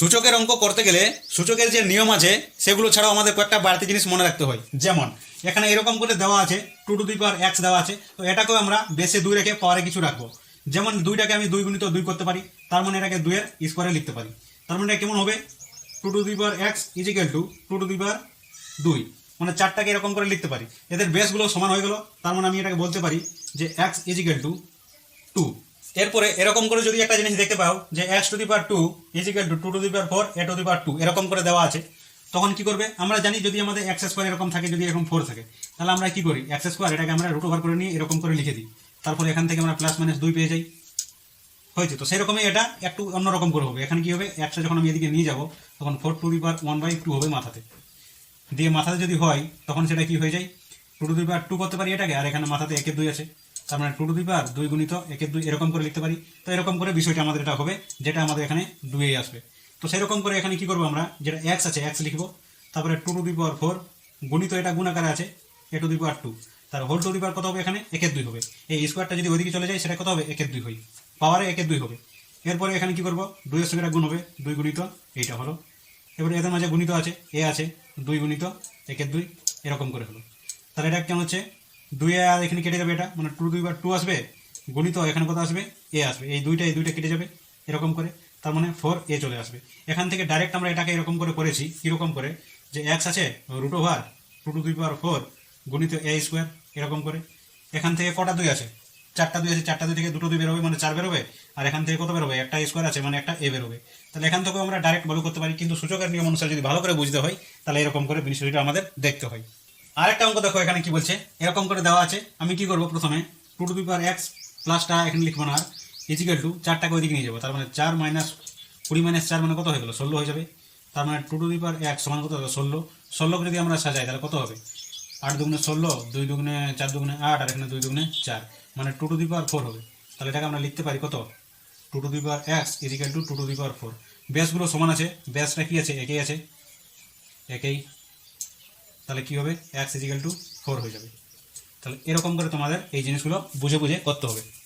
সূচকের অঙ্ক করতে গেলে সূচকের যে নিয়ম আছে, সেগুলো ছাড়াও আমাদের কয়েকটা বাড়তি জিনিস মনে রাখতে হয়। যেমন, এখানে এরকম করে দেওয়া আছে two to the power x দেওয়া আছে, তো এটাকেও আমরা বেসে দুই রেখে পাওয়ারে কিছু রাখব। যেমন দুইটাকে আমি দুই গুণিত দুই করতে পারি, তার মানে এটাকে দুইয়ের স্কোয়ারে লিখতে পারি। তার মানে এটা কেমন হবে? Two to the power x is equal to two to the power দুই। মানে চারটাকে এরকম করে লিখতে পারি। এদের বেসগুলো সমান হয়ে গেল, তার মানে আমি এটাকে বলতে পারি যে এক্স ইজিক্যাল টু টু এরপরে এরকম করে যদি একটা জিনিস দেখতে পাও যে x to the power two is equal to two to the power four a to the power two এরকম করে দেওয়া আছে, তখন কি করবে? আমরা জানি যদি আমাদের এক্স স্কোয়ার এরকম থাকে, যদি এরকম ফোর থাকে, তাহলে আমরা কি করি? এক্স স্কোয়ার এটাকে আমরা রুট ওভার করে নিয়ে এরকম করে লিখে দিই। তারপরে এখান থেকে আমরা প্লাস মাইনাস দুই পেয়ে যাই। হয়েছে তো? সেরকমই এটা একটু অন্যরকম করে হবে। এখানে কি হবে? একশো যখন আমি এদিকে নিয়ে যাব, তখন four to the power one by two হবে মাথাতে। দিয়ে মাথাতে যদি হয়, তখন সেটা কি হয়ে যায়? টু টু দুই পার টু করতে পারি এটাকে, আর এখানে মাথাতে একের দুই আছে। তার মানে টু টু দুই পার দুই গুণিত একের দুই এরকম করে লিখতে পারি। তো এরকম করে বিষয়টা আমাদের এটা হবে, যেটা আমাদের এখানে দুইয়ে আসবে। তো সেরকম করে এখানে কি করব আমরা? যেটা এক্স আছে এক্স লিখব। তারপরে two to the power four গুণিত এটা গুণ আকারে আছে a to the power two তার হোল টু দি পাওয়ার কত হবে এখানে? একের দুই হবে। এই স্কোয়ারটা যদি ওইদিকে চলে যায়, সেটা কত হবে? একের দুই হয়। পাওয়ারে একের দুই হবে। এরপরে এখানে কি করব? দুইয়ের সঙ্গে গুণ হবে। দুই গুণিত এইটা হলো। এবারে এদের মাঝে গুণিত আছে এ আছে, দুই গুণিত একের দুই, এরকম করে হলো। তাহলে এটা কেমন হচ্ছে? দুই আর এখানে কেটে যাবে এটা। মানে টু দুই বার টু আসবে, গুণিত এখানে কত আসবে? এ আসবে। এই দুইটা এই দুইটা কেটে যাবে এরকম করে। তার মানে ফোর এ চলে আসবে। এখান থেকে ডাইরেক্ট আমরা এটাকে এরকম করে করেছি, কীরকম করে? যে এক্স আছে রুট ওভার টু টু দুই পাওয়ার ফোর গুণিত এ স্কোয়ার এরকম করে। এখান থেকে কটা দুই আছে? চারটা দুই আছে, চারটা দুই থেকে দুটো দুই বেরোবে মানে চার বেরোবে। আর এখান থেকে কত বেরোবে? একটা স্কোয়ার আছে মানে একটা এ বেরোবে। তাহলে এখান থেকেও আমরা ডাইরেক্ট বলে করতে পারি, কিন্তু সূচকের নিয়ম অনুসারে যদি ভালো করে বুঝতে হয়, তাহলে এরকম করে বিষয়টা আমাদের দেখতে হয়। আরেকটা অঙ্ক দেখো, এখানে কি বলছে? এরকম করে দেওয়া আছে। আমি কি করব প্রথমে? টু টু পাওয়ার এক্স প্লাসটা এখানে লিখব না আর। ইজিক্যাল টু চারটাকে ওইদিকে নিয়ে যাব। তার মানে চার মাইনাস কুড়ি মাইনাস চার মানে কত হয়ে গেলো? ষোলো হয়ে যাবে। তার মানে টু টু পাওয়ার এক্স সমান কত ষোলো। ষোলোকে যদি আমরা সাজাই, তাহলে কত হবে? আট দুগুণে ষোলো, দুই দুগুণে চার দুগুণে আট, আর এখানে দুই দুগুণে চার। মানে টু টু পাওয়ার ফোর হবে। তাহলে এটাকে আমরা লিখতে পারি কত? Two to power x is equal to two to power four ব্যাসগুলো সমান আছে। ব্যাসটা কি আছে? একেই আছে। একেই। তাহলে কী হবে? এক্স ইজিক্যাল টু ফোর হয়ে যাবে। তাহলে এরকম করে তোমাদের এই জিনিসগুলো বুঝে বুঝে করতে হবে।